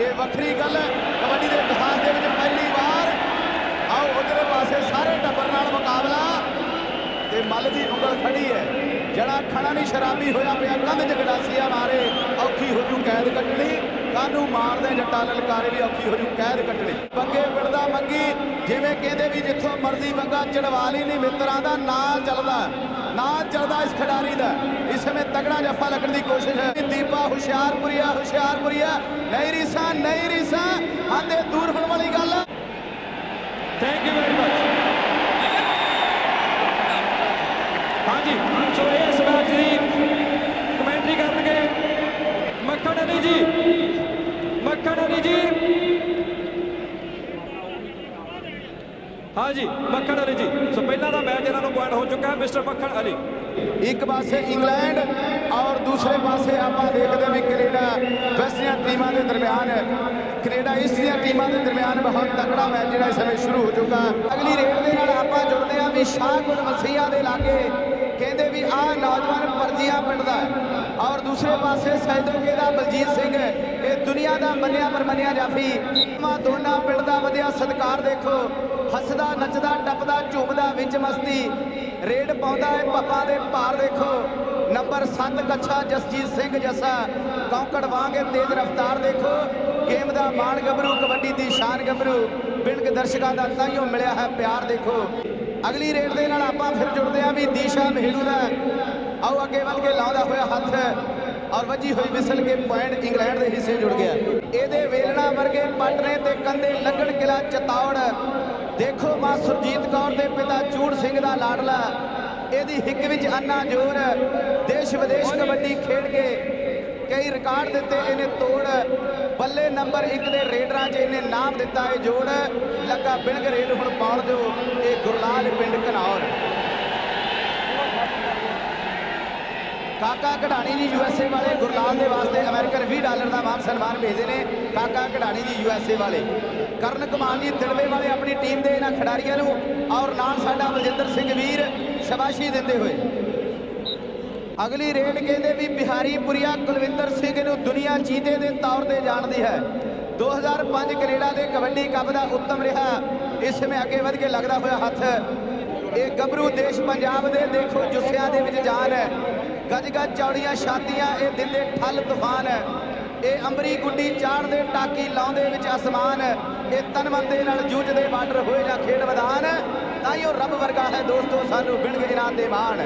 ਇਹ ਵੱਖਰੀ ਗੱਲ ਹੈ। ਕਬੱਡੀ ਦੇ ਇਤਿਹਾਸ ਦੇ ਵਿੱਚ ਪਹਿਲੀ ਵਾਰ ਆਓ ਉਧਰੇ ਪਾਸੇ ਸਾਰੇ ਟੱਬਰ ਨਾਲ ਮੁਕਾਬਲਾ। ਤੇ ਮੱਲ ਦੀ ਉਂਗਲ ਖੜੀ ਹੈ। ਜਿਹੜਾ ਖੜਾ ਨਹੀਂ ਸ਼ਰਾਬੀ ਹੋਇਆ ਪਿਆ, ਕੰਧ ਚ ਗਡਾਸੀਆ ਮਾਰੇ, ਔਖੀ ਹੋ ਜੂ ਕੈਦ ਕੱਟਣੀ ਕਾਨੂੰ ਮਾਰਦੇ ਜੱਟਾ ਲਲਕਾਰੇ ਵੀ ਔਖੀ ਹੋ ਜੂ, ਕੈਦ ਕੱਟਣੀ। ਬੰਗੇ ਪਿੜਦਾ ਮੰਗੀ, ਜਿਵੇਂ ਕਹਿੰਦੇ ਵੀ ਜਿੱਥੋਂ ਮਰਜ਼ੀ ਬੰਗਾ ਚੜਵਾ ਲਈ ਨਹੀਂ, ਮਿੱਤਰਾਂ ਦਾ ਨਾਂ ਚੱਲਦਾ ਨਾਂ ਚੱਲਦਾ ਇਸ ਖਿਡਾਰੀ ਦਾ। ਇਸ ਸਮੇਂ ਤਗੜਾ ਜੱਫਾ ਲੱਗਣ ਦੀ ਕੋਸ਼ਿਸ਼ ਹੈ। ਦੀਪਾ ਹੁਸ਼ਿਆਰਪੁਰੀਆ ਹੁਸ਼ਿਆਰਪੁਰੀਆ। ਨਹੀਂ ਰੀਸਾ ਨਹੀਂ ਰੀਸਾ। ਆਂਦੇ ਦੂਰ ਹੋਣ ਵਾਲੀ ਗੱਲ ਥੈਂਕ ਯੂ ਵੈਰੀ ਮਚ ਹਾਂਜੀ, ਸੋ ਇਸ ਮੈਚ ਦੀ ਕਮੈਂਟਰੀ ਕਰਨਗੇ ਮੱਖਣ ਅਲੀ ਜੀ ਮੱਖਣ ਅਲੀ ਜੀ ਹਾਂਜੀ ਮੱਖਣ ਅਲੀ ਜੀ। ਸੋ ਪਹਿਲਾਂ ਦਾ ਮੈਚ ਇਹਨਾਂ ਨੂੰ ਪੁਆਇੰਟ ਹੋ ਚੁੱਕਾ ਹੈ, ਮਿਸਟਰ ਮੱਖਣ ਅਲੀ। ਇੱਕ ਪਾਸੇ ਇੰਗਲੈਂਡ ਔਰ ਦੂਸਰੇ ਪਾਸੇ ਆਪਾਂ ਦੇਖਦੇ ਵੀ ਕੈਨੇਡਾ ਵੈਸਟ ਦੀਆਂ ਟੀਮਾਂ ਦੇ ਦਰਮਿਆਨ ਕੈਨੇਡਾ ਈਸਟ ਦੀਆਂ ਟੀਮਾਂ ਦੇ ਦਰਮਿਆਨ ਬਹੁਤ ਤਕੜਾ ਮੈਚ ਜਿਹੜਾ ਇਸ ਸਮੇਂ ਸ਼ੁਰੂ ਹੋ ਚੁੱਕਾ। ਅਗਲੀ ਰੇਡ ਦੇ ਨਾਲ ਆਪਾਂ ਜੁੜਦੇ ਹਾਂ ਵੀ ਸ਼ਾਹਗੁਲ ਮਸੀਹਾ ਦੇ ਲਾਗੇ ਕਹਿੰਦੇ ਵੀ ਆਹ ਨੌਜਵਾਨ ਪਰਜੀਆਂ ਪਿੰਡ ਦਾ ਔਰ ਦੂਸਰੇ ਪਾਸੇ ਸੈਦੋਕੇ ਦਾ ਬਲਜੀਤ ਸਿੰਘ ਇਹ ਦੁਨੀਆ ਦਾ ਮੰਨਿਆ ਪਰਮੰਨਿਆ ਜਾਫੀ। ਮਾ ਦੋਨਾਂ ਪਿੰਡ ਦਾ ਵਧਿਆ ਸਤਕਾਰ ਦੇਖੋ। ਹੱਸਦਾ, ਨੱਚਦਾ, ਟੱਪਦਾ, ਝੂਮਦਾ, ਵਿੱਚ ਮਸਤੀ। ਰੇਡ ਪਾਉਂਦਾ ਹੈ ਪੱਪਾ ਦੇ ਭਾਰ ਦੇਖੋ। ਨੰਬਰ 7 ਕੱਛਾ ਜਸਜੀਤ ਸਿੰਘ ਜੱਸਾ। ਕੌਂਕੜ ਵਾਂਗੇ ਤੇਜ਼ ਰਫ਼ਤਾਰ ਦੇਖੋ। ਗੇਮ ਦਾ ਮਾਣ ਗੱਭਰੂ, ਕਬੱਡੀ ਦੀ ਸ਼ਾਨ ਗੱਭਰੂ। ਬਿੰਗ ਦਰਸ਼ਕਾਂ ਦਾ ਤਾਈਓ ਮਿਲਿਆ ਹੈ ਪਿਆਰ ਦੇਖੋ। ਅਗਲੀ ਰੇਡ ਦੇ ਨਾਲ ਆਪਾਂ ਫਿਰ ਜੁੜਦੇ ਹਾਂ ਵੀ ਦੀਸ਼ਾ ਮਹਿੜੂ ਦਾ। ਆਓ ਅੱਗੇ ਵੱਲ ਕੇ ਲਾਉਂਦਾ ਹੋਇਆ ਹੱਥ ਔਰ ਵੱਜੀ ਹੋਈ ਵਿਸਲ ਕੇ ਪੁਆਇੰਟ ਇੰਗਲੈਂਡ ਦੇ ਹਿੱਸੇ ਜੁੜ ਗਿਆ। ਇਹਦੇ ਵੇਲਣਾ ਵਰਗੇ ਪਟਨੇ ਤੇ ਕੰਦੇ ਲੱਗਣ ਕਿਲਾ ਚਤੌੜ। ਦੇਖੋ ਮਾਂ ਸੁਰਜੀਤ ਕੌਰ ਦੇ ਪਿਤਾ ਚੂੜ ਸਿੰਘ ਦਾ ਲਾਡਲਾ। ਇਹਦੀ ਹਿੱਕ ਵਿੱਚ ਅੰਨਾ ਜੋਰ। ਦੇਸ਼ ਵਿਦੇਸ਼ ਕਬੱਡੀ ਖੇਡ ਕੇ ਕਈ ਰਿਕਾਰਡ ਦਿੱਤੇ ਇਹਨੇ ਤੋੜ। ਬੱਲੇ ਨੰਬਰ 1 ਦੇ ਰੇਡਰਾਂ 'ਚ ਇਹਨੇ ਨਾਮ ਦਿੱਤਾ ਇਹ ਜੋੜ। ਲੱਗਾ ਬਿਣਗ ਰੇਡ ਹੁਣ ਪਾਉਣ ਦਿਓ। ਇਹ ਗੁਰਲਾਲ ਪਿੰਡ ਘਨੌਰ ਕਾਕਾ ਕਢਾਣੀ ਜੀ ਯੂਐਸਏ ਵਾਲੇ ਗੁਰਲਾਲ ਦੇ ਵਾਸਤੇ ਅਮਰੀਕਨ 20 ਡਾਲਰ ਦਾ ਮਾਨ ਸਨਮਾਨ ਭੇਜਦੇ ਨੇ ਕਾਕਾ ਕਢਾਣੀ ਜੀ ਯੂਐਸਏ ਵਾਲੇ। ਕਰਨ ਕਮਾਨ ਜੀ ਦਿਲਵੇ ਵਾਲੇ ਆਪਣੀ ਟੀਮ ਦੇ ਇਹਨਾਂ ਖਿਡਾਰੀਆਂ ਨੂੰ ਔਰ ਨਾਲ ਸਾਡਾ ਬਲਜਿੰਦਰ ਸਿੰਘ ਵੀਰ ਸ਼ਾਬਾਸ਼ੀ ਦਿੰਦੇ ਹੋਏ। ਅਗਲੀ ਰੇਡ ਕਹਿੰਦੇ ਵੀ ਬਿਹਾਰੀ ਪੁਰੀਆ ਕੁਲਵਿੰਦਰ ਸਿੰਘ ਨੂੰ ਦੁਨੀਆ ਚੀਤੇ ਦੇ ਤੌਰ ਤੇ ਜਾਣਦੀ ਹੈ। 2005 ਕੈਨੇਡਾ ਦੇ ਕਬੱਡੀ ਕੱਪ ਦਾ ਉੱਤਮ ਰਿਹਾ। ਇਸ ਸਮੇਂ ਅੱਗੇ ਵਧ ਕੇ ਲੱਗਦਾ ਹੋਇਆ ਹੱਥ। ਇਹ ਗੱਭਰੂ ਦੇਸ਼ ਪੰਜਾਬ ਦੇ ਦੇਖੋ, ਜੁੱਸਿਆਂ ਦੇ ਵਿੱਚ ਜਾਨ ਹੈ। ਗੱਜ ਗੱਜ ਚੌੜੀਆਂ ਛਾਤੀਆਂ, ਇਹ ਦਿੰਦੇ ਠੱਲ ਤੂਫਾਨ ਹੈ। ਇਹ ਅੰਬਰੀ ਗੁੱਡੀ ਚਾੜਦੇ ਟਾਕੀ ਲਾਉਂਦੇ ਵਿੱਚ ਅਸਮਾਨ ਇਹ ਤਨ ਮਨ ਦੇ ਨਾਲ ਜੂਝਦੇ ਬਾਰਡਰ ਹੋਏ ਜਾਂ ਖੇਡ ਮੈਦਾਨ ਉਹ ਰੱਬ ਵਰਗਾ ਹੈ ਦੋਸਤੋ, ਸਾਨੂੰ ਬਿਣ ਗਏ ਨਾ ਦੇ ਮਾਣ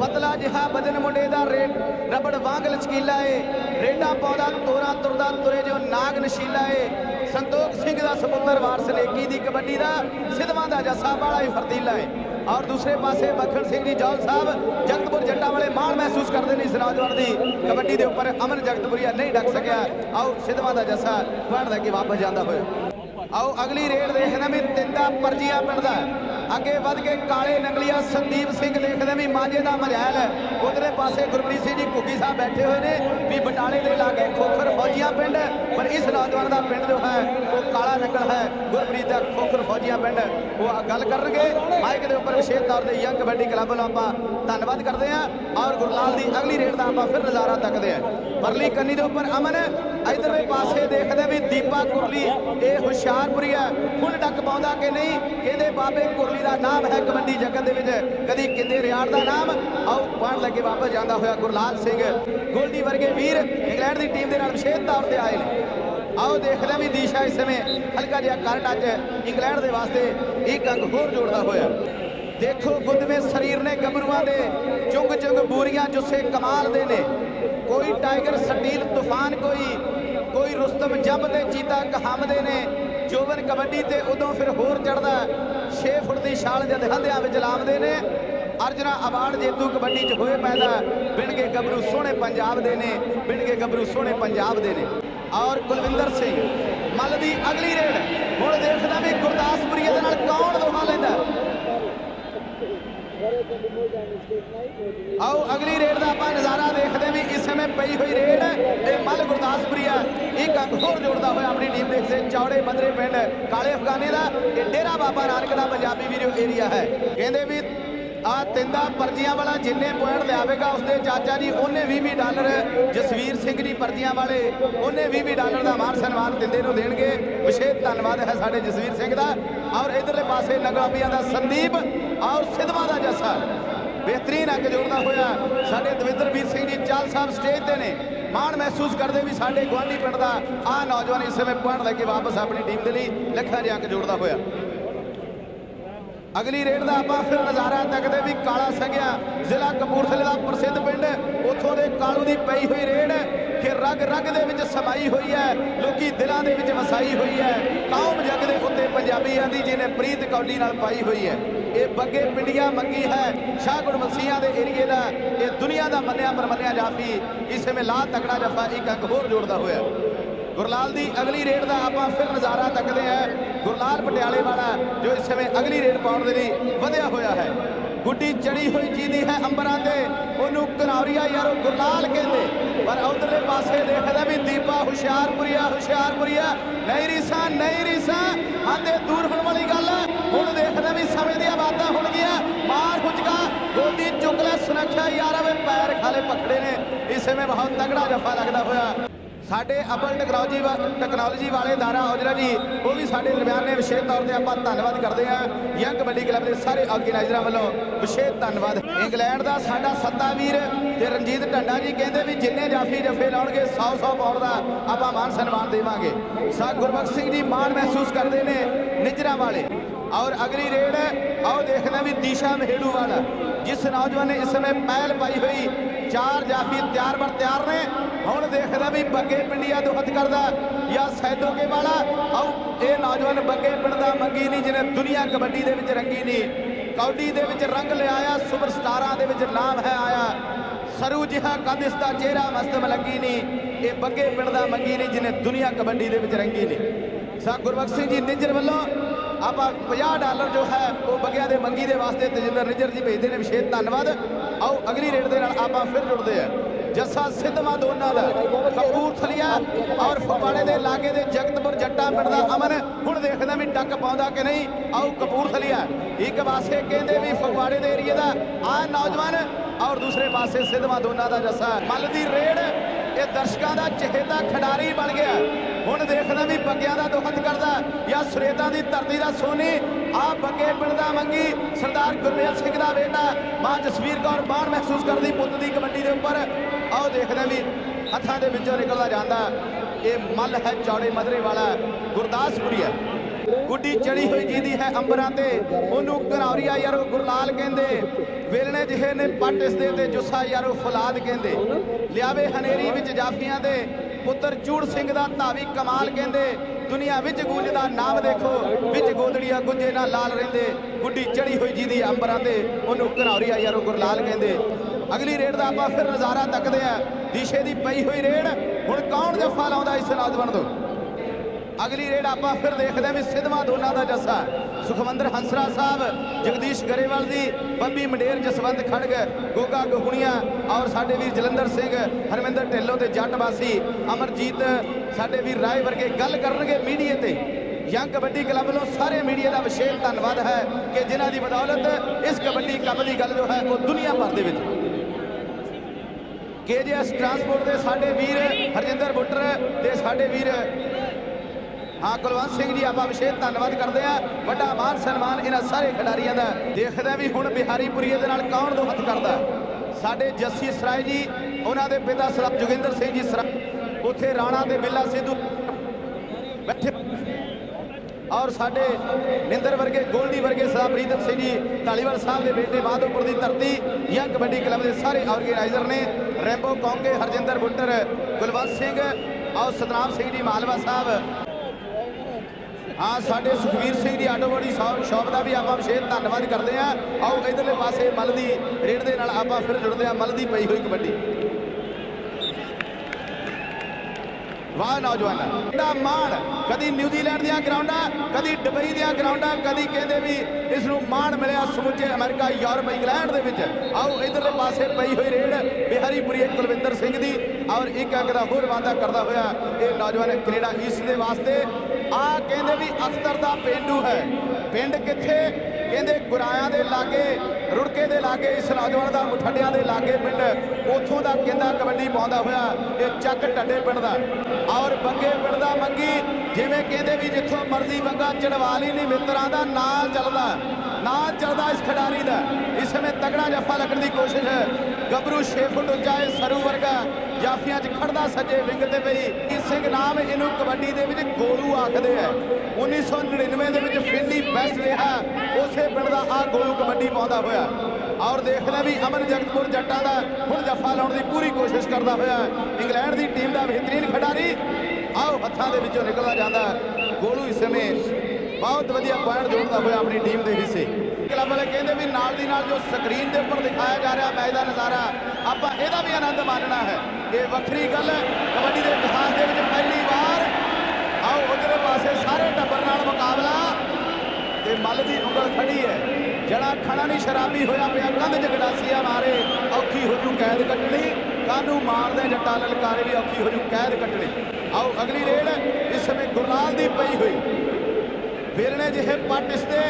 ਪਤਲਾ ਜਿਹਾ ਬਦਨ ਮੁੰਡੇ ਦਾ ਰੇਡ, ਰਬੜ ਵਾਂਗ ਲਚਕੀਲਾ ਏ। ਰੇਡਾ ਪਾਉਂਦਾ, ਤੋਰਾ ਤੁਰਦਾ, ਤੁਰੇ ਜੋ ਨਾਗ ਨਸ਼ੀਲਾ ਏ। ਸੰਤੋਖ ਸਿੰਘ ਦਾ ਸਪੁੱਤਰ ਵਾਰਸ ਨੇਕੀ ਦੀ ਕਬੱਡੀ ਦਾ, ਸਿਧਵਾਂ ਦਾ ਜੱਸਾ ਵਾਲਾ ਹੀ ਫਰਤੀਲਾ ਏ। ਔਰ ਦੂਸਰੇ ਪਾਸੇ ਮੱਖਣ ਸਿੰਘ ਜੀ ਜੌਲ ਸਾਹਿਬ, ਜਗਤਪੁਰ ਜੱਟਾਂ ਵਾਲੇ ਮਾਣ ਮਹਿਸੂਸ ਕਰਦੇ ਨੇ ਇਸ ਨੌਜਵਾਨ ਦੀ। ਕਬੱਡੀ ਦੇ ਉੱਪਰ ਅਮਨ ਜਗਤਪੁਰੀਆ ਨਹੀਂ ਡੱਕ ਸਕਿਆ। ਆਓ ਸਿਧਵਾਂ ਦਾ ਜੱਸਾ ਪੁਆਇੰਟ ਲੈ ਕੇ ਵਾਪਸ ਜਾਂਦਾ ਹੋਇਆ। ਆਓ ਅਗਲੀ ਰੇਡ ਦੇਖਦੇ ਵੀ ਤਿੰਦਾ ਪਰਜੀਆ ਪਿੰਡ ਦਾ। ਅੱਗੇ ਵੱਧ ਕੇ ਕਾਲੇ ਨੰਗਲੀਆ ਸੰਦੀਪ ਸਿੰਘ ਦੇਖਦੇ ਵੀ ਮਾਝੇ ਦਾ ਮਝੈਲ ਉਧਰੇ ਪਾਸੇ ਗੁਰਪ੍ਰੀਤ ਸਿੰਘ ਜੀ ਘੁੱਗੀ ਸਾਹਿਬ ਬੈਠੇ ਹੋਏ ਨੇ ਵੀ ਬਟਾਲੇ ਦੇ ਲਾਗੇ ਖੋਖਰ ਫੌਜੀਆਂ ਪਿੰਡ ਪਰ ਇਸ ਨੌਜਵਾਨ ਦਾ ਪਿੰਡ ਜੋ ਹੈ, ਉਹ ਕਾਲਾ ਨੰਗਲ ਹੈ। ਗੁਰਪ੍ਰੀਤ ਦਾ ਖੋਖਰ ਫੌਜੀਆਂ ਪਿੰਡ, ਉਹ ਗੱਲ ਕਰਨਗੇ। ਮਾਈਕ ਦੇ ਉੱਪਰ ਵਿਸ਼ੇਸ਼ ਤੌਰ ਤੇ ਯੰਗ ਕਬੱਡੀ ਕਲੱਬ ਵੱਲੋਂ ਆਪਾਂ ਧੰਨਵਾਦ ਕਰਦੇ ਹਾਂ ਔਰ ਗੁਰਲਾਲ ਦੀ ਅਗਲੀ ਰੇਡ ਦਾ ਆਪਾਂ ਫਿਰ ਨਜ਼ਾਰਾ ਤੱਕਦੇ ਹਾਂ। ਪਰਲੀ ਕੰਨੀ ਦੇ ਉੱਪਰ ਅਮਨ ਇਧਰਲੇ ਪਾਸੇ ਦੇਖਦੇ ਵੀ ਦੀਪਾ ਕੁਰਲੀ, ਇਹ ਹੁਸ਼ਿਆਰਪੁਰੀ ਹੈ। ਹੁਣ ਡੱਕ ਪਾਉਂਦਾ ਕਿ ਨਹੀਂ? ਕਹਿੰਦੇ ਬਾਬੇ ਕੁਰਲੀ ਦਾ ਨਾਮ ਹੈ ਕਬੱਡੀ ਜਗਤ ਦੇ ਵਿੱਚ। ਕਦੀ ਕਿੰਦੇ ਰਿਆੜ ਦਾ ਨਾਮ? ਆਓ ਪਾਣ ਲੱਗੇ ਵਾਪਸ ਜਾਂਦਾ ਹੋਇਆ ਗੁਰਲਾਲ ਸਿੰਘ। ਗੋਲਡੀ ਵਰਗੇ ਵੀਰ ਇੰਗਲੈਂਡ ਦੀ ਟੀਮ ਦੇ ਨਾਲ ਵਿਸ਼ੇਸ਼ ਤੌਰ ਤੇ ਆਏ ਨੇ। ਆਓ ਦੇਖਦੇ ਹਾਂ ਵੀ ਦੀਸ਼ਾ ਇਸ ਸਮੇਂ ਹਲਕਾ ਜਿਹਾ ਕਰ ਟੱਚ ਇੰਗਲੈਂਡ ਦੇ ਵਾਸਤੇ ਇੱਕ ਅੰਗ ਹੋਰ ਜੋੜਦਾ ਹੋਇਆ। ਦੇਖੋ ਗੁੱਦਵੇਂ ਸਰੀਰ ਨੇ ਗੱਭਰੂਆਂ ਦੇ ਚੁੰਗ ਚੁੰਗ ਬੂਰੀਆਂ ਜੁੱਸੇ ਕਮਾਲ ਦੇ ਨੇ। ਕੋਈ ਟਾਈਗਰ, ਸਟੀਲ, ਤੂਫਾਨ, ਕੋਈ ਕੋਈ ਰੁਸਤਮ ਜੰਬ ਤੇ ਚੀਤਾ ਕਹਾਮਦੇ ਨੇ। ਜੋਬਨ ਕਬੱਡੀ ਤੇ ਉਦੋਂ ਫਿਰ ਹੋਰ ਚੜਦਾ 6 ਫੁੱਟ ਦੀ ਛਾਲ ਜਦ ਹੰਦਿਆਂ ਵਿੱਚ ਲਾਉਂਦੇ ਨੇ। ਅਰਜਨਾ ਅਵਾਰਡ ਜੇਤੂ ਕਬੱਡੀ 'ਚ ਹੋਏ ਪੈਦਾ ਬਿਣਗੇ ਗੱਭਰੂ ਸੋਹਣੇ ਪੰਜਾਬ ਦੇ ਨੇ ਬਿਣਗੇ ਗੱਭਰੂ ਸੋਹਣੇ ਪੰਜਾਬ ਦੇ ਨੇ। ਔਰ ਕੁਲਵਿੰਦਰ ਸਿੰਘ, ਮੱਲ ਦੀ ਅਗਲੀ ਰੇਡ। ਹੁਣ ਦੇਖਦਾ ਵੀ ਗੁਰਦਾਸਪੁਰੀਏ ਦੇ ਨਾਲ ਕੌਣ ਦੋਹਾ ਲੈਂਦਾ ਆਓ ਅਗਲੀ ਰੇਡ ਦਾ ਆਪਾਂ ਨਜ਼ਾਰਾ ਦੇਖਦੇ ਵੀ ਇਸ ਸਮੇਂ ਪਈ ਹੋਈ ਰੇਡ ਇਹ ਮੱਲ ਗੁਰਦਾਸਪੁਰੀ ਇੱਕ ਅੰਗ ਹੋਰ ਜੋੜਦਾ ਹੋਇਆ ਆਪਣੀ ਟੀਮ ਦੇ ਹਿੱਸੇ ਚੌੜੇ ਮਦਰੇ ਪਿੰਡ ਕਾਲੇ ਅਫਗਾਨੇ ਦਾ ਇਹ ਡੇਰਾ ਬਾਬਾ ਨਾਨਕ ਦਾ ਪੰਜਾਬੀ ਵੀਡੀਓ ਏਰੀਆ ਹੈ। ਕਹਿੰਦੇ ਵੀ ਆ ਤਿੰਦਾ ਪਰਜੀਆਂ ਵਾਲਾ ਜਿੰਨੇ ਪੁਆਇੰਟ ਲਿਆਵੇਗਾ ਉਸਦੇ ਚਾਚਾ ਜੀ, ਉਹਨੇ 20 20 ਡਾਲਰ ਜਸਵੀਰ ਸਿੰਘ ਜੀ ਪਰਜੀਆਂ ਵਾਲੇ, ਉਹਨੇ 20 20 ਡਾਲਰ ਦਾ ਮਾਨ ਸਨਮਾਨ ਤਿੰਦੇ ਨੂੰ ਦੇਣਗੇ। ਵਿਸ਼ੇਸ਼ ਧੰਨਵਾਦ ਹੈ ਸਾਡੇ ਜਸਵੀਰ ਸਿੰਘ ਦਾ। ਔਰ ਇਧਰਲੇ ਪਾਸੇ ਨਗਰਾਬੀਆਂ ਦਾ ਸੰਦੀਪ ਔਰ ਸਿਧਵਾ ਦਾ ਜੱਸਾ। ਬਿਹਤਰੀਨ ਅੱਗ ਜੋੜਦਾ ਹੋਇਆ ਸਾਡੇ ਦਵਿੰਦਰ ਦਵਿੰਦਰਵੀਰ ਸਿੰਘ ਜੀ, ਚਾਲ ਸਾਹਿਬ ਸਟੇਜ ਤੇ ਨੇ। ਮਾਣ ਮਹਿਸੂਸ ਕਰਦੇ ਵੀ ਸਾਡੇ ਗਵਾਂਢੀ ਪਿੰਡ ਦਾ ਆਹ ਨੌਜਵਾਨ ਇਸ ਸਮੇਂ ਪੁਆਇੰਟ ਲੈ ਕੇ ਵਾਪਸ ਆਪਣੀ ਟੀਮ ਦੇ ਲਈ ਲੱਖਾਂ ਦੇ ਅੰਕ ਜੋੜਦਾ ਹੋਇਆ। ਅਗਲੀ ਰੇਡ ਦਾ ਆਪਾਂ ਫਿਰ ਨਜ਼ਾਰਾ ਤੱਕਦੇ ਵੀ ਕਾਲਾ ਸੰਘਿਆ ਜ਼ਿਲ੍ਹਾ ਕਪੂਰਥਲੇ ਦਾ ਪ੍ਰਸਿੱਧ ਪਿੰਡ, ਉੱਥੋਂ ਦੇ ਕਾਲੂ ਦੀ ਪਈ ਹੋਈ ਰੇਡ, ਕਿ ਰਗ ਰਗ ਦੇ ਵਿੱਚ ਸਮਾਈ ਹੋਈ ਹੈ, ਲੋਕੀ ਦਿਲਾਂ ਦੇ ਵਿੱਚ ਵਸਾਈ ਹੋਈ ਹੈ, ਕੌਮ ਜਗ ਦੇ ਉੱਤੇ ਪੰਜਾਬੀਆਂ ਦੀ ਜਿਹਨੇ ਪ੍ਰੀਤ ਕੌਲੀ ਨਾਲ ਪਾਈ ਹੋਈ ਹੈ। ਇਹ ਬੱਗੇ ਪਿੰਡੀਆਂ ਮੰਗੀ ਹੈ। ਸ਼ਾਹ ਮਸੀਹਾਂ ਦੇ ਏਰੀਏ ਦਾ ਇਹ ਦੁਨੀਆ ਦਾ ਮੰਨਿਆ ਪਰਮੰਨਿਆ ਜਾਫੀ ਇਸ ਸਮੇਂ ਲਾ ਤਕੜਾ ਜਫਾ ਇੱਕ ਅੰਕ ਹੋਰ ਜੋੜਦਾ ਹੋਇਆ ਗੁਰਲਾਲ ਦੀ ਅਗਲੀ ਰੇਡ ਦਾ ਆਪਾਂ ਫਿਰ ਨਜ਼ਾਰਾ ਤੱਕਦੇ ਹਾਂ। ਗੁਰਲਾਲ ਪਟਿਆਲੇ ਵਾਲਾ ਜੋ ਇਸ ਸਮੇਂ ਅਗਲੀ ਰੇਡ ਪਾਉਣ ਦੇ ਲਈ ਵਧਿਆ ਹੋਇਆ ਹੈ। ਗੁੱਡੀ ਚੜੀ ਹੋਈ ਜੀਦੀ ਹੈ ਅੰਬਰਾਂ ਤੇ। ਉਹਨੂੰ ਕਨੌਰੀਆ ਯਾਰੋ ਗੁਰਲਾਲ ਕਹਿੰਦੇ। ਪਰ ਉਧਰਲੇ ਪਾਸੇ ਦੇਖਦਾ ਵੀ ਦੀਪਾ ਹੁਸ਼ਿਆਰਪੁਰੀਆ ਹੁਸ਼ਿਆਰਪੁਰੀਆ। ਨਹੀਂ ਰੀਸਾ ਨਹੀਂ ਰੀਸਾ ਆਂਦੇ ਦੂਰ ਹੋਣ ਵਾਲੀ ਗੱਲ ਹੁਣ ਦੇਖਦਾ ਵੀ ਸਮੇਂ ਦੀਆਂ ਬਾਤਾਂ ਹੁਣ ਗਿਆ ਮਾਰ ਹੁਜਕਾ ਗੋਦੀ ਚੁੱਕ ਲੈ, ਸੁਨੱਖਿਆ ਯਾਰਾ ਵੇ ਪੈਰ ਖਾਲੇ ਪਕੜੇ ਨੇ। ਇਸ ਸਮੇਂ ਬਹੁਤ ਤਗੜਾ ਜਫਾ ਲੱਗਦਾ ਹੋਇਆ। ਸਾਡੇ ਅਬਲ ਟੈਕਨੋਲੋਜੀ ਟੈਕਨੋਲੋਜੀ ਵਾਲੇ ਦਾਰਾ ਔਜਲਾ ਜੀ, ਉਹ ਵੀ ਸਾਡੇ ਦਰਮਿਆਨ ਨੇ। ਵਿਸ਼ੇਸ਼ ਤੌਰ ਤੇ ਆਪਾਂ ਧੰਨਵਾਦ ਕਰਦੇ ਹਾਂ ਯੰਗ ਕਬੱਡੀ ਕਲੱਬ ਦੇ ਸਾਰੇ ਆਰਗੇਨਾਈਜ਼ਰਾਂ ਵੱਲੋਂ। ਵਿਸ਼ੇਸ਼ ਧੰਨਵਾਦ। ਇੰਗਲੈਂਡ ਦਾ ਸਾਡਾ ਸੱਤਾ ਵੀਰ ਤੇ ਰਣਜੀਤ ਢੰਡਾ ਜੀ ਕਹਿੰਦੇ ਵੀ ਜਿੰਨੇ ਜਾਫੀ ਜਫੇ ਲਾਉਣਗੇ 100 100 ਪਾਉਣ ਦਾ ਆਪਾਂ ਮਾਨ ਸਨਮਾਨ ਦੇਵਾਂਗੇ। ਸਾ ਗੁਰਬਖਸ਼ ਸਿੰਘ ਜੀ ਮਾਣ ਮਹਿਸੂਸ ਕਰਦੇ ਨੇ ਨਿਜਰਾ ਵਾਲੇ। ਔਰ ਅਗਲੀ ਰੇਡ ਆਓ ਦੇਖਦੇ ਵੀ ਦੀਸ਼ਾ ਮਹੇੜੂ ਵਾਲਾ ਜਿਸ ਨੌਜਵਾਨ ਨੇ ਇਸ ਸਮੇਂ ਪਹਿਲ ਪਾਈ ਹੋਈ, ਚਾਰ ਜਾਫੀ ਤਿਆਰ ਬਰ ਤਿਆਰ ਨੇ। ਹੁਣ ਦੇਖਦਾ ਵੀ ਬੱਗੇ ਪਿੰਡੀਆ ਤੋਂ ਹੱਥ ਕਰਦਾ ਜਾਂ ਸੈਦੋਕੇ ਵਾਲਾ। ਆਓ, ਇਹ ਨੌਜਵਾਨ ਬੱਗੇ ਪਿੰਡ ਦਾ ਮੰਗੀ ਨਹੀਂ, ਜਿਹਨੇ ਦੁਨੀਆ ਕਬੱਡੀ ਦੇ ਵਿੱਚ ਰੰਗੀ ਨਹੀਂ। ਕੌਡੀ ਦੇ ਵਿੱਚ ਰੰਗ ਲਿਆਇਆ ਸੁਪਰ ਸਟਾਰਾਂ ਦੇ ਵਿੱਚ ਨਾਮ ਹੈ ਆਇਆ। ਸਰੂ ਜਿਹਾ ਕਦ ਇਸ ਦਾ ਚਿਹਰਾ ਮਸਤ ਮਲੰਗੀ ਨਹੀਂ। ਇਹ ਬੱਗੇ ਪਿੰਡ ਦਾ ਮੰਗੀ ਨਹੀਂ, ਜਿਹਨੇ ਦੁਨੀਆ ਕਬੱਡੀ ਦੇ ਵਿੱਚ ਰੰਗੀ ਨਹੀਂ। ਸਾ ਗੁਰਬਖਸ਼ ਸਿੰਘ ਜੀ, ਨਿੱਜਰ ਵੱਲੋਂ ਆਪਾਂ 50 ਡਾਲਰ ਜੋ ਹੈ ਉਹ ਬੱਗਿਆਂ ਦੇ ਮੰਗੀ ਦੇ ਵਾਸਤੇ ਤੇਜਿੰਦਰ ਨਿੱਜਰ ਜੀ ਭੇਜਦੇ ਨੇ, ਵਿਸ਼ੇਸ਼ ਧੰਨਵਾਦ। ਆਓ ਅਗਲੀ ਰੇਡ ਦੇ ਨਾਲ ਆਪਾਂ ਫਿਰ ਜੁੜਦੇ ਆ ਜੱਸਾ ਸਿੱਧਵਾਂ ਦੋਨਾਂ ਦਾ ਕਪੂਰਥਲੀਆ ਔਰ ਫਗਵਾੜੇ ਦੇ ਲਾਗੇ ਦੇ ਜਗਤਪੁਰ ਜੱਟਾ ਪਿੰਡ ਦਾ ਅਮਨ। ਹੁਣ ਦੇਖਦਾ ਵੀ ਟੱਕ ਪਾਉਂਦਾ ਕਿ ਨਹੀਂ। ਆਓ ਕਪੂਰਥਲੀਆ, ਇੱਕ ਪਾਸੇ ਕਹਿੰਦੇ ਵੀ ਫਗਵਾੜੇ ਦੇ ਏਰੀਏ ਦਾ ਆ ਨੌਜਵਾਨ ਔਰ ਦੂਸਰੇ ਪਾਸੇ ਸਿੱਧਵਾਂ ਦੋਨਾਂ ਦਾ ਜੱਸਾ। ਮੱਲ ਦੀ ਰੇਡ, ਇਹ ਦਰਸ਼ਕਾਂ ਦਾ ਚਹੇਤਾ ਖਿਡਾਰੀ ਬਣ ਗਿਆ। ਹੁਣ ਦੇਖਦਾ ਵੀ ਬੱਗਿਆਂ ਦਾ ਦੁਖਤ ਕਰਦਾ ਜਾਂ ਸੁਰੇਤਾਂ ਦੀ ਧਰਤੀ ਦਾ ਸੋਨੀ, ਆ ਬੱਗੇ ਪਿੰਡ ਦਾ ਮੰਗੀ ਸਰਦਾਰ ਗੁਰਮੇਲ ਸਿੰਘ ਦਾ ਬੇਟਾ। ਮਾਂ ਜਸਵੀਰ ਕੌਰ ਮਾਣ ਮਹਿਸੂਸ ਕਰਦੀ ਪੁੱਤ ਦੀ ਕਬੱਡੀ ਦੇ ਉੱਪਰ। ਆਓ ਦੇਖਦਾ ਵੀ ਹੱਥਾਂ ਦੇ ਵਿੱਚੋਂ ਨਿਕਲਦਾ ਜਾਂਦਾ। ਇਹ ਮੱਲ ਹੈ ਚੌੜੇ ਮਦਰੇ ਵਾਲਾ ਗੁਰਦਾਸਪੁਰੀ ਹੈ। ਗੁੱਡੀ ਚੜੀ ਹੋਈ ਜਿਹਦੀ ਹੈ ਅੰਬਰਾਂ ਤੇ। ਉਹਨੂੰ ਘਨੌਰੀਆ ਯਾਰੋ ਗੁਰਲਾਲ ਕਹਿੰਦੇ। ਵੇਲਣੇ ਜਿਹੇ ਨੇ ਪੱਟ ਇਸ ਦੇ ਤੇ ਜੁੱਸਾ ਯਾਰੋ ਫੁਲਾਦ ਕਹਿੰਦੇ। ਲਿਆਵੇ ਹਨੇਰੀ ਵਿੱਚ ਜਾਫੀਆਂ ਦੇ। ਪੁੱਤਰ ਚੂੜ ਸਿੰਘ ਦਾ ਧਾਵੀ ਕਮਾਲ ਕਹਿੰਦੇ, ਦੁਨੀਆ ਵਿੱਚ ਗੂੰਜਦਾ ਨਾਮ ਦੇਖੋ, ਵਿੱਚ ਗੋਦੜੀਆਂ ਗੁੰਜੇ ਨਾਲ ਲਾਲ ਰਹਿੰਦੇ, ਗੁੱਡੀ ਚੜੀ ਹੋਈ ਜਿਹਦੀ ਅੰਬਰਾਂ ਤੇ, ਉਹਨੂੰ ਘਨੌਰੀਆ ਯਾਰੋ ਗੁਰਲਾਲ ਕਹਿੰਦੇ। ਅਗਲੀ ਰੇਡ ਦਾ ਆਪਾਂ ਫਿਰ ਨਜ਼ਾਰਾ ਤੱਕਦੇ ਆ, ਦਿਸ਼ੇ ਦੀ ਪਈ ਹੋਈ ਰੇਡ, ਹੁਣ ਕੌਣ ਜੱਫਾ ਲਾਉਂਦਾ ਇਸ ਨੌਜਵਾਨ ਤੋਂ? ਅਗਲੀ ਰੇਡ ਆਪਾਂ ਫਿਰ ਦੇਖਦੇ ਹਾਂ ਵੀ ਸਿੱਧਵਾਂ ਦੋਨਾਂ ਦਾ ਜੱਸਾ ਸੁਖਵੰਦਰ ਹੰਸਰਾ ਸਾਹਿਬ, ਜਗਦੀਸ਼ ਗਰੇਵਾਲ ਦੀ, ਬੱਬੀ ਮੰਡੇਰ ਜਸਵੰਤ ਖੜਗ, ਗੋਗਾ ਗਹੁਣੀਆਂ ਔਰ ਸਾਡੇ ਵੀਰ ਜਲੰਧਰ ਸਿੰਘ, ਹਰਮਿੰਦਰ ਢਿੱਲੋਂ ਤੇ ਜੱਟਵਾਸੀ, ਅਮਰਜੀਤ, ਸਾਡੇ ਵੀਰ ਰਾਏ ਵਰਗੇ ਗੱਲ ਕਰਨਗੇ ਮੀਡੀਆ ਤੇ। ਯੰਗ ਕਬੱਡੀ ਕਲੱਬ ਵੱਲੋਂ ਸਾਰੇ ਮੀਡੀਆ ਦਾ ਵਿਸ਼ੇਸ਼ ਧੰਨਵਾਦ ਹੈ ਕਿ ਜਿਨ੍ਹਾਂ ਦੀ ਬਦੌਲਤ ਇਸ ਕਬੱਡੀ ਕਲੱਬ ਦੀ ਗੱਲ ਜੋ ਹੈ ਉਹ ਦੁਨੀਆ ਭਰ ਦੇ ਵਿੱਚ। ਕੇਜੀਐਸ ਟਰਾਂਸਪੋਰਟ ਦੇ ਸਾਡੇ ਵੀਰ ਹਰਜਿੰਦਰ ਬੁੱਟਰ ਤੇ ਸਾਡੇ ਵੀਰ ਹਾਂ, ਕੁਲਵੰਤ ਸਿੰਘ ਜੀ, ਆਪਾਂ ਵਿਸ਼ੇਸ਼ ਧੰਨਵਾਦ ਕਰਦੇ ਆ ਵੱਡਾ ਮਾਨ ਸਨਮਾਨ ਇਹਨਾਂ ਸਾਰੇ ਖਿਡਾਰੀਆਂ ਦਾ। ਦੇਖਦਾ ਵੀ ਹੁਣ ਬਿਹਾਰੀ ਪੁਰੀਏ ਦੇ ਨਾਲ ਕੌਣ ਦੋ ਹੱਥ ਕਰਦਾ। ਸਾਡੇ ਜੱਸੀ ਸਰਾਏ ਜੀ, ਉਹਨਾਂ ਦੇ ਪਿਤਾ ਸਰਬ ਜੋਗਿੰਦਰ ਸਿੰਘ ਜੀ ਸਰਾਏ ਉੱਥੇ ਰਾਣਾ ਤੇ ਬਿੱਲਾ ਸਿੱਧੂ ਬੈਠੇ ਔਰ ਸਾਡੇ ਨਿੰਦਰ ਵਰਗੇ, ਗੋਲਡੀ ਵਰਗੇ ਸਰਦਾਰ ਪ੍ਰੀਤਮ ਸਿੰਘ ਜੀ ਢਾਲੀਵਾਲ ਸਾਹਿਬ ਦੇ ਬੇਟੇ ਮਾਧੋਪੁਰ ਦੀ ਧਰਤੀ ਜਾਂ ਕਬੱਡੀ ਕਲੱਬ ਦੇ ਸਾਰੇ ਆਰਗੇਨਾਈਜ਼ਰ ਨੇ। ਰੈਂਬੋ ਕੌਂਗੇ ਹਰਜਿੰਦਰ ਬੁੱਟਰ ਗੁਲਵੰਤ ਸਿੰਘ, ਔਰ ਸਤਨਾਮ ਸਿੰਘ ਜੀ, ਮਾਲਵਾ ਸਾਹਿਬ। ਹਾਂ, ਸਾਡੇ ਸੁਖਵੀਰ ਸਿੰਘ ਦੀ ਆਟੋਮੋਟੀ ਸ਼ਾਪ ਦਾ ਵੀ ਆਪਾਂ ਵਿਸ਼ੇਸ਼ ਧੰਨਵਾਦ ਕਰਦੇ ਹਾਂ। ਆਓ, ਇਧਰਲੇ ਪਾਸੇ ਮੱਲ ਦੀ ਰੇਡ ਦੇ ਨਾਲ ਆਪਾਂ ਫਿਰ ਜੁੜਦੇ ਹਾਂ। ਮੱਲ ਦੀ ਪਈ ਹੋਈ ਕਬੱਡੀ। ਵਾਹ, ਨੌਜਵਾਨਾਂ। ਦਾ ਮਾਣ? ਕਦੀ ਨਿਊਜ਼ੀਲੈਂਡ ਦੀਆਂ ਗਰਾਊਂਡਾਂ, ਕਦੀ ਦੁਬਈ ਦੀਆਂ ਗਰਾਊਂਡਾਂ, ਕਦੀ ਕਹਿੰਦੇ ਵੀ ਇਸ ਨੂੰ ਮਾਣ ਮਿਲਿਆ ਸਮੁੱਚੇ ਅਮਰੀਕਾ, ਯੂਰਪ, ਇੰਗਲੈਂਡ ਦੇ ਵਿੱਚ। ਆਓ, ਇਧਰਲੇ ਪਾਸੇ ਪਈ ਹੋਈ ਰੇਡ, ਬਿਹਾਰੀਪੁਰੀ ਕੁਲਵਿੰਦਰ ਸਿੰਘ ਦੀ। ਔਰ ਇੱਕ ਅੰਕ ਦਾ ਹੋਰ ਵਾਅਦਾ ਕਰਦਾ ਹੋਇਆ ਇਹ ਨੌਜਵਾਨ ਕੈਨੇਡਾ ਈਸਟ ਦੇ ਵਾਸਤੇ। ਆ ਕਹਿੰਦੇ ਵੀ ਅਸਤਰ ਦਾ ਪਿੰਡੂ ਹੈ। ਪਿੰਡ ਕਿੱਥੇ? ਕਹਿੰਦੇ ਗੁਰਾਇਆਂ ਦੇ ਲਾਗੇ, ਰੁੜਕੇ ਦੇ ਲਾਗੇ, ਇਸ ਨੌਜਵਾਨ ਦਾ ਮੁਠੱਡਿਆਂ ਦੇ ਲਾਗੇ ਪਿੰਡ। ਉਥੋਂ ਦਾ ਕਹਿੰਦਾ ਕਬੱਡੀ ਪਾਉਂਦਾ ਹੋਇਆ ਇਹ ਚੱਕ ਢੱਡੇ ਪਿੰਡ ਦਾ। ਔਰ ਬੰਗੇ ਪਿੰਡ ਦਾ ਮੰਗੀ, ਜਿਵੇਂ ਕਹਿੰਦੇ ਵੀ ਜਿੱਥੋਂ ਮਰਜ਼ੀ ਬੰਗਾ ਚੜਵਾ ਲਈ ਨਹੀਂ ਮਿੱਤਰਾਂ ਦਾ ਨਾਂ ਚੱਲਦਾ। ਨਾਂ ਚੱਲਦਾ ਇਸ ਖਿਡਾਰੀ ਦਾ। ਇਸ ਸਮੇਂ ਤਗੜਾ ਜੱਫਾ ਲੱਗਣ ਦੀ ਕੋਸ਼ਿਸ਼ ਹੈ। ਗੱਭਰੂ 6 ਫੁੱਟ ਉੱਚਾ ਹੈ ਸਰੂ ਵਰਗਾ ਜਾਫੀਆਂ 'ਚ ਖੜਦਾ ਸੱਜੇ ਵਿੰਗ ਤੇ ਪਈ ਇਸ ਸਿੰਘ ਨਾਮ ਇਹਨੂੰ ਕਬੱਡੀ ਦੇ ਵਿੱਚ ਗੋਲੂ ਆਖਦੇ ਆ। 1999 ਦੇ ਵਿੱਚ ਫਿੰਡੀ ਬੈਸਟ ਰਿਹਾ। ਉਸੇ ਪਿੰਡ ਦਾ ਆ ਗੋਲੂ ਕਬੱਡੀ ਪਾਉਂਦਾ ਹੋਇਆ। ਔਰ ਦੇਖਦੇ ਵੀ ਅਮਨ ਜਗਤਪੁਰ ਜੱਟਾਂ ਦਾ ਹੁਣ ਜੱਫਾ ਲਾਉਣ ਦੀ ਪੂਰੀ ਕੋਸ਼ਿਸ਼ ਕਰਦਾ ਹੋਇਆ। ਇੰਗਲੈਂਡ ਦੀ ਟੀਮ ਦਾ ਬਿਹਤਰੀਨ ਖਿਡਾਰੀ। ਆਓ ਹੱਥਾਂ ਦੇ ਵਿੱਚੋਂ ਨਿਕਲਦਾ ਜਾਂਦਾ ਗੋਲੂ ਇਸ ਸਮੇਂ। ਬਹੁਤ ਵਧੀਆ ਪੁਆਇੰਟ ਜੋੜਦਾ ਹੋਇਆ ਆਪਣੀ ਟੀਮ ਦੇ ਹਿੱਸੇ। ਕਲੱਬ ਵਾਲੇ ਕਹਿੰਦੇ ਵੀ ਨਾਲ ਦੀ ਨਾਲ ਜੋ ਸਕਰੀਨ ਦੇ ਉੱਪਰ ਦਿਖਾਇਆ ਜਾ ਰਿਹਾ ਮੈਚ ਦਾ ਨਜ਼ਾਰਾ, ਆਪਾਂ ਇਹਦਾ ਵੀ ਆਨੰਦ ਮਾਣਨਾ ਹੈ। ਇਹ ਵੱਖਰੀ ਗੱਲ ਹੈ, ਕਬੱਡੀ ਦੇ ਇਤਿਹਾਸ ਦੇ ਵਿੱਚ ਪਹਿਲੀ ਵਾਰ ਆਓ ਉਧਰੇ ਪਾਸੇ ਸਾਰੇ ਟੱਬਰ ਨਾਲ ਮੁਕਾਬਲਾ ਤੇ ਮੱਲ ਦੀ ਉਂਗਲ ਖੜੀ ਹੈ। ਜੜਾ ਖਣਾ ਨਹੀਂ ਸ਼ਰਾਬੀ ਹੋਇਆ ਪਿਆ, ਕੰਧ ਚ ਗਡਾਸੀਆਂ ਮਾਰੇ, ਔਖੀ ਹੋ ਜੂ ਕੈਦ ਕੱਟਣੀ। ਕਾਨੂੰ ਮਾਰਦੇ ਜੱਟਾ ਲਲਕਾਰੇ ਵੀ ਔਖੀ ਹੋ ਜੂ ਕੈਦ ਕੱਟਣੀ। ਆਓ ਅਗਲੀ ਰੇਡ ਇਸ ਸਮੇਂ ਗੁਰਨਾਲ ਦੀ ਪਈ ਹੋਈ। ਫਿਰ ਜਿਹੇ ਪੱਟ ਇਸ ਤੇ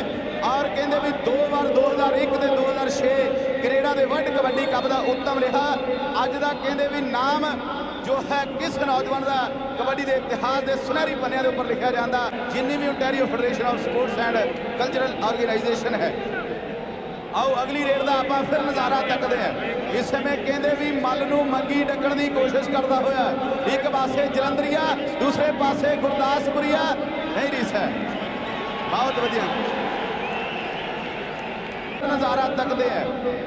ਔਰ ਕਹਿੰਦੇ ਵੀ ਦੋ ਵਾਰ 2001 ਤੇ 2006 ਕੈਨੇਡਾ ਦੇ ਵਰਲਡ ਕਬੱਡੀ ਕੱਪ ਦਾ ਉੱਤਮ ਰਿਹਾ। ਅੱਜ ਦਾ ਕਹਿੰਦੇ ਵੀ ਨਾਮ ਜੋ ਹੈ ਕਿਸ ਨੌਜਵਾਨ ਦਾ ਕਬੱਡੀ ਦੇ ਇਤਿਹਾਸ ਦੇ ਸੁਨਹਿਰੀ ਪੰਨਿਆਂ ਦੇ ਉੱਪਰ ਲਿਖਿਆ ਜਾਂਦਾ। ਜਿੰਨੀ ਵੀ ontario federation of sports and cultural organisation ਹੈ। ਆਓ ਅਗਲੀ ਰੇਡ ਦਾ ਆਪਾਂ ਫਿਰ ਨਜ਼ਾਰਾ ਤੱਕਦੇ ਹਾਂ। ਇਸ ਸਮੇਂ ਕਹਿੰਦੇ ਵੀ ਮੱਲ ਨੂੰ ਮੰਗੀ ਡੱਕਣ ਦੀ ਕੋਸ਼ਿਸ਼ ਕਰਦਾ ਹੋਇਆ। ਇੱਕ ਪਾਸੇ ਜਲੰਧਰੀਆ, ਦੂਸਰੇ ਪਾਸੇ ਗੁਰਦਾਸਪੁਰੀਆ। ਨਹੀਂ ਰਿਸ ਹੈ। ਬਹੁਤ ਵਧੀਆ। ਨਜ਼ਾਰਾ ਤੱਕਦੇ ਆ।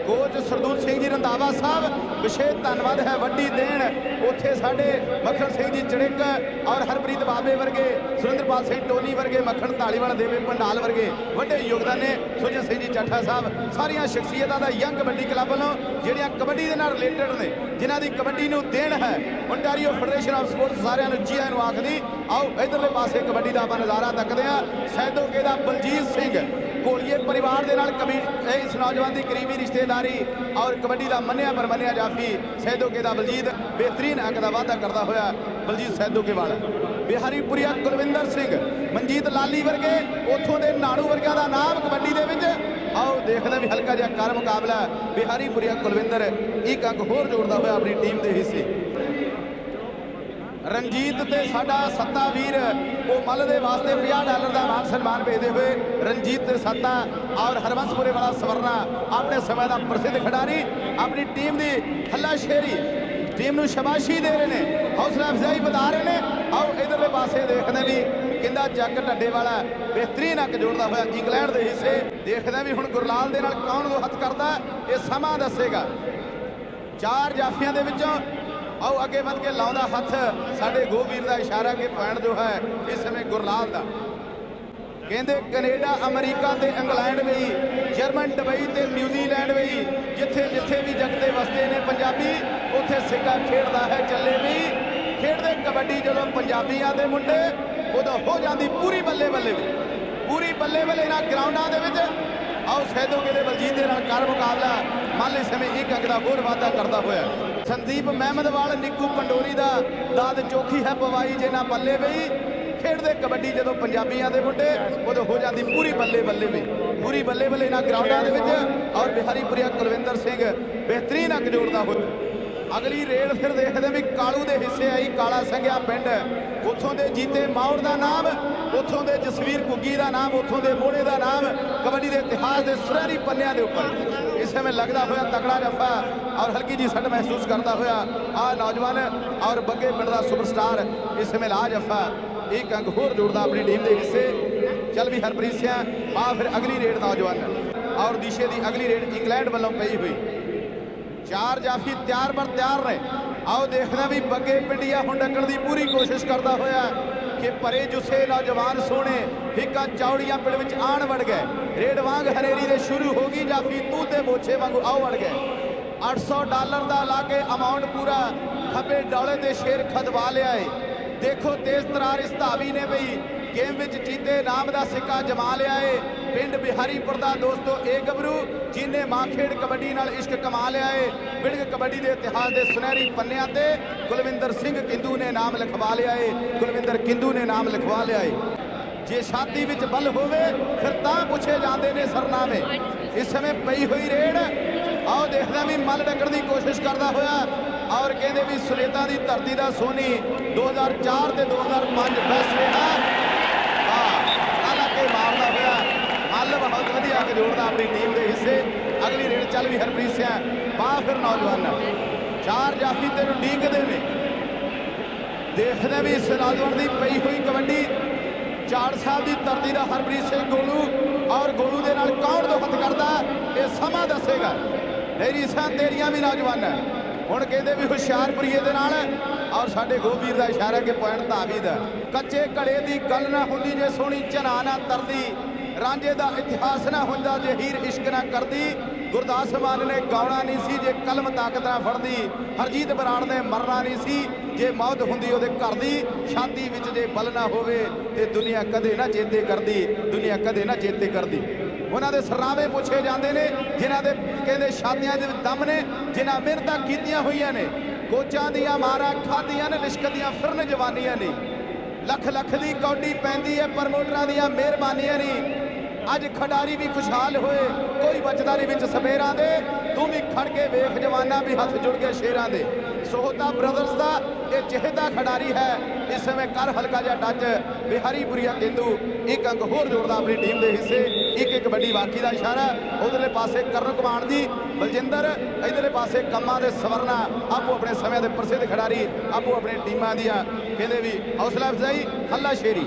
ਕੋਚ ਸਰਦੂਲ ਸਿੰਘ ਜੀ, ਰੰਧਾਵਾ ਸਾਹਿਬ, ਵਿਸ਼ੇਸ਼ ਧੰਨਵਾਦ ਹੈ ਵੱਡੀ ਦੇਣ। ਉੱਥੇ ਸਾਡੇ ਮੱਖਣ ਸਿੰਘ ਜੀ ਚੜਿੱਕ ਔਰ ਹਰਪ੍ਰੀਤ ਬਾਬੇ ਵਰਗੇ, ਸੁਰਿੰਦਰਪਾਲ ਸਿੰਘ ਟੋਨੀ ਵਰਗੇ, ਮੱਖਣ ਢਾਲੀਵਾਲ ਦੇਵੇ ਪੰਡਾਲ ਵਰਗੇ ਵੱਡੇ ਯੋਗਦਾਨ ਨੇ ਸੁਰਜੀਤ ਸਿੰਘ ਜੀ ਚੱਠਾ ਸਾਹਿਬ। ਸਾਰੀਆਂ ਸ਼ਖਸੀਅਤਾਂ ਦਾ ਯੰਗ ਕਬੱਡੀ ਕਲੱਬ ਵੱਲੋਂ ਜਿਹੜੀਆਂ ਕਬੱਡੀ ਦੇ ਨਾਲ ਰਿਲੇਟਡ ਨੇ, ਜਿਨ੍ਹਾਂ ਦੀ ਕਬੱਡੀ ਨੂੰ ਦੇਣ ਹੈ, ontario ਫੈਡਰੇਸ਼ਨ ਆਫ ਸਪੋਰਟਸ ਸਾਰਿਆਂ ਨੂੰ ਜੀ ਆਇਆਂ ਨੂੰ ਆਖਦੀ, ਆਓ ਇਧਰਲੇ ਪਾਸੇ ਕਬੱਡੀ ਦਾ ਆਪਾਂ ਨਜ਼ਾਰਾ ਤੱਕਦੇ ਆ ਸੈਦੋਕੇ ਦਾ ਬਲਜੀਤ ਸਿੰਘ ਕੋਲੀਏ ਪਰਿਵਾਰ ਦੇ ਨਾਲ ਕਬੀ ਇਸ ਨੌਜਵਾਨ ਦੀ ਕਰੀਬੀ ਰਿਸ਼ਤੇਦਾਰੀ ਔਰ ਕਬੱਡੀ ਦਾ ਮੰਨਿਆ ਪਰਮੰਨਿਆ ਜਾਫੀ ਸੈਦੋਕੇ ਦਾ ਬਲਜੀਤ ਬਿਹਤਰੀਨ ਅੰਕ ਦਾ ਵਾਅਦਾ ਕਰਦਾ ਹੋਇਆ ਬਲਜੀਤ ਸੈਦੋਕੇ ਵਾਲਾ। ਬਿਹਾਰੀਪੁਰੀਆ ਕੁਲਵਿੰਦਰ ਸਿੰਘ, ਮਨਜੀਤ ਲਾਲੀ ਵਰਗੇ ਉਥੋਂ ਦੇ ਨਾੜੂ ਵਰਗਿਆਂ ਦਾ ਨਾਮ ਕਬੱਡੀ ਦੇ ਵਿੱਚ। ਆਓ ਦੇਖਦੇ ਵੀ ਹਲਕਾ ਜਿਹਾ ਕਰ ਮੁਕਾਬਲਾ ਬਿਹਾਰੀਪੁਰੀਆ ਕੁਲਵਿੰਦਰ ਇੱਕ ਅੰਕ ਹੋਰ ਜੋੜਦਾ ਹੋਇਆ ਆਪਣੀ ਟੀਮ ਦੇ ਹਿੱਸੇ। ਰਣਜੀਤ ਤੇ ਸਾਡਾ ਸੱਤਾ ਵੀਰ, ਉਹ ਮੱਲ ਦੇ ਵਾਸਤੇ 50 ਡਾਲਰ ਦਾ ਮਾਨ ਸਨਮਾਨ ਭੇਜਦੇ ਹੋਏ ਰਣਜੀਤ ਤੇ ਸੱਤਾ, ਔਰ ਹਰਬੰਸਪੁਰੇ ਵਾਲਾ ਸਵਰਨਾ, ਆਪਣੇ ਸਮੇਂ ਦਾ ਪ੍ਰਸਿੱਧ ਖਿਡਾਰੀ, ਆਪਣੀ ਟੀਮ ਦੀ ਹੱਲਾਸ਼ੇਰੀ, ਟੀਮ ਨੂੰ ਸ਼ਾਬਾਸ਼ੀ ਦੇ ਰਹੇ ਨੇ, ਹੌਸਲਾ ਅਫਜ਼ਾਈ ਵਧਾ ਰਹੇ ਨੇ। ਆਓ ਇਧਰਲੇ ਪਾਸੇ ਦੇਖਦੇ ਵੀ ਕਹਿੰਦਾ ਜੱਗ ਢੱਡੇ ਵਾਲਾ, ਬਿਹਤਰੀਨ ਅੰਕ ਜੋੜਦਾ ਹੋਇਆ ਇੰਗਲੈਂਡ ਦੇ ਹਿੱਸੇ। ਦੇਖਦੇ ਵੀ ਹੁਣ ਗੁਰਲਾਲ ਦੇ ਨਾਲ ਕੌਣ ਉਹ ਹੱਥ ਕਰਦਾ, ਇਹ ਸਮਾਂ ਦੱਸੇਗਾ। ਚਾਰ ਜਾਫੀਆਂ ਦੇ ਵਿੱਚੋਂ ਆਓ ਅੱਗੇ ਵੱਧ ਕੇ ਲਾਉਂਦਾ ਹੱਥ। ਸਾਡੇ ਗੋਵੀਰ ਦਾ ਇਸ਼ਾਰਾ ਕਿ ਪੁਆਇੰਟ ਜੋ ਹੈ, ਇਸ ਸਮੇਂ ਗੁਰਲਾਲ ਦਾ। ਕਹਿੰਦੇ ਕੈਨੇਡਾ, ਅਮਰੀਕਾ ਤੇ ਇੰਗਲੈਂਡ ਵੀ, ਜਰਮਨ, ਦੁਬਈ ਤੇ ਨਿਊਜ਼ੀਲੈਂਡ ਵੀ, ਜਿੱਥੇ ਜਿੱਥੇ ਵੀ ਜਗਦੇ ਵਸਦੇ ਨੇ ਪੰਜਾਬੀ, ਉੱਥੇ ਸਿੱਕਾ ਖੇਡਦਾ ਹੈ, ਚੱਲੇ ਵੀ। ਖੇਡਦੇ ਕਬੱਡੀ ਜਦੋਂ ਪੰਜਾਬੀਆਂ ਦੇ ਮੁੰਡੇ, ਉਦੋਂ ਹੋ ਜਾਂਦੀ ਪੂਰੀ ਬੱਲੇ ਬੱਲੇ ਵੀ। ਪੂਰੀ ਬੱਲੇ ਬੱਲੇ ਇਹਨਾਂ ਗਰਾਊਂਡਾਂ ਦੇ ਵਿੱਚ। ਆਓ ਸੈਦੋਕੇ ਦੇ ਬਲਜੀਤ ਦੇ ਨਾਲ ਕਰ ਮੁਕਾਬਲਾ। ਮੰਨ ਲਈ ਸਮੇਂ ਇੱਕ ਅੰਕ ਦਾ ਹੋਰ ਵਾਧਾ ਕਰਦਾ ਹੋਇਆ। ਸੰਦੀਪ ਮਹਿਮਦਵਾਲ, ਨਿੱਕੂ ਪੰਡੋਰੀ ਦਾ ਦਾਦ ਚੋਖੀ ਹੈ ਪਵਾਈ ਜੇ ਨਾ ਬੱਲੇ ਬਈ ਖੇਡਦੇ ਕਬੱਡੀ ਜਦੋਂ ਪੰਜਾਬੀਆਂ ਦੇ ਮੁੰਡੇ, ਉਦੋਂ ਹੋ ਜਾਂਦੀ ਪੂਰੀ ਬੱਲੇ ਬੱਲੇ ਵੀ। ਪੂਰੀ ਬੱਲੇ ਬੱਲੇ ਨਾ ਗਰਾਊਂਡਾਂ ਦੇ ਵਿੱਚ ਔਰ ਬਿਹਾਰੀਪੁਰੀਆ ਕੁਲਵਿੰਦਰ ਸਿੰਘ ਬਿਹਤਰੀਨ ਅੱਗ ਜੋੜਦਾ ਹੋਇਆ ਅਗਲੀ ਰੇਲ ਫਿਰ ਦੇਖਦੇ ਵੀ ਕਾਲੂ ਦੇ ਹਿੱਸੇ ਆਈ, ਕਾਲਾ ਸੰਘਿਆ ਪਿੰਡ। ਉੱਥੋਂ ਦੇ ਜੀਤੇ ਮਾਉਰ ਦਾ ਨਾਮ, ਉੱਥੋਂ ਦੇ ਜਸਵੀਰ ਕੁੱਗੀ ਦਾ ਨਾਮ, ਉੱਥੋਂ ਦੇ ਮੋੜੇ ਦਾ ਨਾਮ, ਕਬੱਡੀ ਦੇ ਇਤਿਹਾਸ ਦੇ ਸੁਨਹਿਰੀ ਪੰਨਿਆਂ ਦੇ ਉੱਪਰ। ਇਸ ਸਮੇਂ ਲੱਗਦਾ ਹੋਇਆ ਤਕੜਾ ਜੱਫਾ ਔਰ ਹਲਕੀ ਜੀ ਸੱਟ ਮਹਿਸੂਸ ਕਰਦਾ ਹੋਇਆ ਆ ਨੌਜਵਾਨ ਔਰ ਬੱਗੇ ਪਿੰਡ ਦਾ ਸੁਪਰਸਟਾਰ ਇਸ ਸਮੇਂ ਲਾ ਜੱਫਾ ਇੱਕ ਅੰਕ ਹੋਰ ਜੋੜਦਾ ਆਪਣੀ ਟੀਮ ਦੇ ਹਿੱਸੇ ਚੱਲ ਵੀ ਹਰਪ੍ਰੀਤ ਸਿੰਘ ਆ ਫਿਰ ਅਗਲੀ ਰੇਡ ਨੌਜਵਾਨ ਔਰ ਦਿਸ਼ੇ ਦੀ ਅਗਲੀ ਰੇਡ ਇੰਗਲੈਂਡ ਵੱਲੋਂ ਪਈ ਹੋਈ ਚਾਰ ਜਾਫੀ ਤਿਆਰ ਬਰ ਤਿਆਰ ਨੇ ਆਓ ਦੇਖਦੇ ਵੀ ਬੱਗੇ ਪਿੰਡੀਆ ਹੁਣ ਡੱਕਣ ਦੀ ਪੂਰੀ ਕੋਸ਼ਿਸ਼ ਕਰਦਾ ਹੋਇਆ ਕਿ ਭਰੇ ਜੁਸੇ ਨੌਜਵਾਨ ਸੋਹਣੇ, ਹਿੱਕਾਂ ਚੌੜੀਆਂ ਪਿੰਡ ਵਿੱਚ ਆਣ ਵੜ ਗਏ। ਰੇਡ ਵਾਂਗ ਹਨੇਰੀ ਦੇ ਸ਼ੁਰੂ ਹੋ ਗਈ ਜਾਫੀ ਤੂੰ ਤੇ ਮੋਛੇ ਵਾਂਗੂ ਆਓ ਵੜ ਗਏ। 800 ਡਾਲਰ ਦਾ ਲਾ ਕੇ ਅਮਾਉਂਟ ਪੂਰਾ ਖੱਬੇ ਡੌਲੇ ਦੇ ਸ਼ੇਰ ਖਦਵਾ ਲਿਆ ਏ। ਦੇਖੋ, ਤੇਜ਼ ਤਰਾਰ ਇਸ ਧਾਵੀ ਨੇ ਬਈ। ਵਿੱਚ ਜੀਤੇ ਨਾਮ ਦਾ ਸਿੱਕਾ ਜਮਾ ਲਿਆ ਏ। ਪਿੰਡ ਬਿਹਾਰੀਪੁਰ ਦਾ ਦੋਸਤੋ ਇਹ ਗੱਭਰੂ, ਜਿਨੇ ਮਾਂ ਖੇਡ ਕਬੱਡੀ ਨਾਲ ਇਸ਼ਕ ਕਮਾ ਲਿਆ ਏ। ਬਿੜਗ ਕਬੱਡੀ ਦੇ ਇਤਿਹਾਸ ਦੇ ਸੁਨਹਿਰੀ ਪੰਨਿਆਂ ਤੇ ਕੁਲਵਿੰਦਰ ਸਿੰਘ ਕਿੰਦੂ ਨੇ ਨਾਮ ਲਿਖਵਾ ਲਿਆ ਏ। ਕੁਲਵਿੰਦਰ ਕਿੰਦੂ ਨੇ ਨਾਮ ਲਿਖਵਾ ਲਿਆ ਏ। ਜੇ ਛਾਤੀ ਵਿੱਚ ਬਲ ਹੋਵੇ, ਫਿਰ ਤਾਂ ਪੁੱਛੇ ਜਾਂਦੇ ਨੇ ਸਰਨਾਮੇ। ਇਸ ਸਮੇਂ ਪਈ ਹੋਈ ਰੇਡ। ਆਓ ਦੇਖਦਾ ਵੀ ਮੱਲ ਡੱਕਣ ਦੀ ਕੋਸ਼ਿਸ਼ ਕਰਦਾ ਹੋਇਆ। ਔਰ ਕਹਿੰਦੇ ਵੀ ਸੁਰੇਤਾ ਦੀ ਧਰਤੀ ਦਾ ਸੋਨੀ। 2004 ਤੇ 2005 ਬੈਸਟ ਰਿਹਾ ਹਾਲਾਂਕਿ ਮਾਰਦਾ ਹੋਇਆ ਮੱਲ ਬਹੁਤ ਜੋੜਦਾ ਆਪਣੀ ਟੀਮ ਦੇ ਹਿੱਸੇ। ਅਗਲੀ ਰੇਡ ਚੱਲ ਵੀ ਹਰਪ੍ਰੀਤ ਸਿੰਘ। ਬਾ ਫਿਰ ਨੌਜਵਾਨ। ਚਾਰ ਜਾਫੀ ਤੈਨੂੰ ਡੀਕਦੇ ਨੇ। ਦੇਖਦੇ ਵੀ ਇਸ ਨੌਜਵਾਨ ਦੀ ਪਈ ਹੋਈ ਕਬੱਡੀ। ਚਾਰ ਸਾਹਿਬ ਦੀ ਧਰਤੀ ਦਾ ਹਰਪ੍ਰੀਤ ਸਿੰਘ ਗੋਲੂ। ਔਰ ਗੋਲੂ ਦੇ ਨਾਲ ਕੌਣ ਦੋ ਹੱਥ ਕਰਦਾ, ਇਹ ਸਮਾਂ ਦੱਸੇਗਾ। ਤੇਰੀ ਸਾਂ ਤੇਰੀਆਂ ਵੀ ਨੌਜਵਾਨ। ਹੁਣ ਕਹਿੰਦੇ ਵੀ ਹੁਸ਼ਿਆਰਪੁਰੀਏ ਦੇ ਨਾਲ। ਔਰ ਸਾਡੇ ਗੋਬੀਰ ਦਾ ਇਸ਼ਾਰਾ ਕਿ ਪੁਆਇੰਟ ਧਾਵੀ ਦਾ। ਕੱਚੇ ਘੜੇ ਦੀ ਗੱਲ ਨਾ ਹੁੰਦੀ ਜੇ ਸੋਹਣੀ ਚਨਾ ਨਾ ਤਰਦੀ। ਰਾਂਝੇ ਦਾ ਇਤਿਹਾਸ ਨਾ ਹੁੰਦਾ, ਜੇ ਹੀਰ ਇਸ਼ਕ ਨਾ ਕਰਦੀ, ਗੁਰਦਾਸ ਮਾਨ ਨੇ ਗਾਉਣਾ ਨਹੀਂ ਸੀ, ਜੇ ਕਲਮ ਤਾਕਤ ਨਾ ਫੜਦੀ, ਹਰਜੀਤ ਬਰਾੜ ਨੇ ਮਰਨਾ ਨਹੀਂ ਸੀ, ਜੇ ਮੌਤ ਹੁੰਦੀ ਉਹਦੇ ਘਰ ਦੀ, ਛਾਤੀ ਵਿੱਚ ਜੇ ਬਲ ਨਾ ਹੋਵੇ, ਤੇ ਦੁਨੀਆ ਕਦੇ ਨਾ ਚੇਤੇ ਕਰਦੀ, ਦੁਨੀਆ ਕਦੇ ਨਾ ਚੇਤੇ ਕਰਦੀ। ਉਹਨਾਂ ਦੇ ਸਰਾਵੇ ਪੁੱਛੇ ਜਾਂਦੇ ਨੇ, ਜਿਨ੍ਹਾਂ ਦੇ ਕਹਿੰਦੇ ਛਾਤੀਆਂ ਦੇ ਦਮ ਨੇ, ਜਿਨ੍ਹਾਂ ਮਿਹਨਤਾਂ ਕੀਤੀਆਂ ਹੋਈਆਂ ਨੇ। ਕੋਚਾਂ ਦੀਆਂ ਮਾਰਾਂ, ਖਾਦੀਆਂ ਨੇ ਲਿਸ਼ਕਦੀਆਂ ਫਿਰਨ ਜਵਾਨੀਆਂ ਨੇ। ਲੱਖ ਲੱਖ ਦੀ ਕੌਡੀ ਪੈਂਦੀ ਹੈ, ਪ੍ਰਮੋਟਰਾਂ ਦੀਆਂ ਮਿਹਰਬਾਨੀਆਂ ਨਹੀਂ ਅੱਜ ਖਿਡਾਰੀ ਵੀ ਖੁਸ਼ਹਾਲ ਹੋਏ, ਕੋਈ ਬਚਦਾ ਨਹੀਂ ਵਿੱਚ ਸਵੇਰਾਂ ਦੇ ਤੂੰ ਵੀ ਖੜ ਕੇ ਵੇਖ ਜਵਾਨਾਂ ਵੀ ਹੱਥ ਜੁੜ ਕੇ ਸ਼ੇਰਾਂ ਦੇ। ਸੋਹਤਾ ਬ੍ਰਦਰਸ ਦਾ ਇਹ ਚਿਹਤਾ ਖਿਡਾਰੀ ਹੈ, ਇਸ ਸਮੇਂ ਕਰ ਹਲਕਾ ਜਿਹਾ ਟੱਚ ਬਿਹਾਰੀਪੁਰੀਆ ਕੇਂਦੂ ਇੱਕ ਅੰਕ ਹੋਰ ਜੋੜਦਾ ਆਪਣੀ ਟੀਮ ਦੇ ਹਿੱਸੇ, ਇੱਕ ਇੱਕ ਵੱਡੀ ਬਾਕੀ ਦਾ ਇਸ਼ਾਰਾ, ਉਧਰਲੇ ਪਾਸੇ ਕਰਨ ਕੁਮਾਰ ਦੀ ਬਲਜਿੰਦਰ, ਇਧਰਲੇ ਪਾਸੇ ਕੰਮਾਂ ਦੇ ਸਵਰਨਾ, ਆਪੋ ਆਪਣੇ ਸਮੇਂ ਦੇ ਪ੍ਰਸਿੱਧ ਖਿਡਾਰੀ, ਆਪੋ ਆਪਣੇ ਟੀਮਾਂ ਦੀਆਂ, ਕਹਿੰਦੇ ਵੀ ਹੌਸਲਾ ਅਫਜ਼ਾਈ, ਹੱਲਾ ਸ਼ੇਰੀ।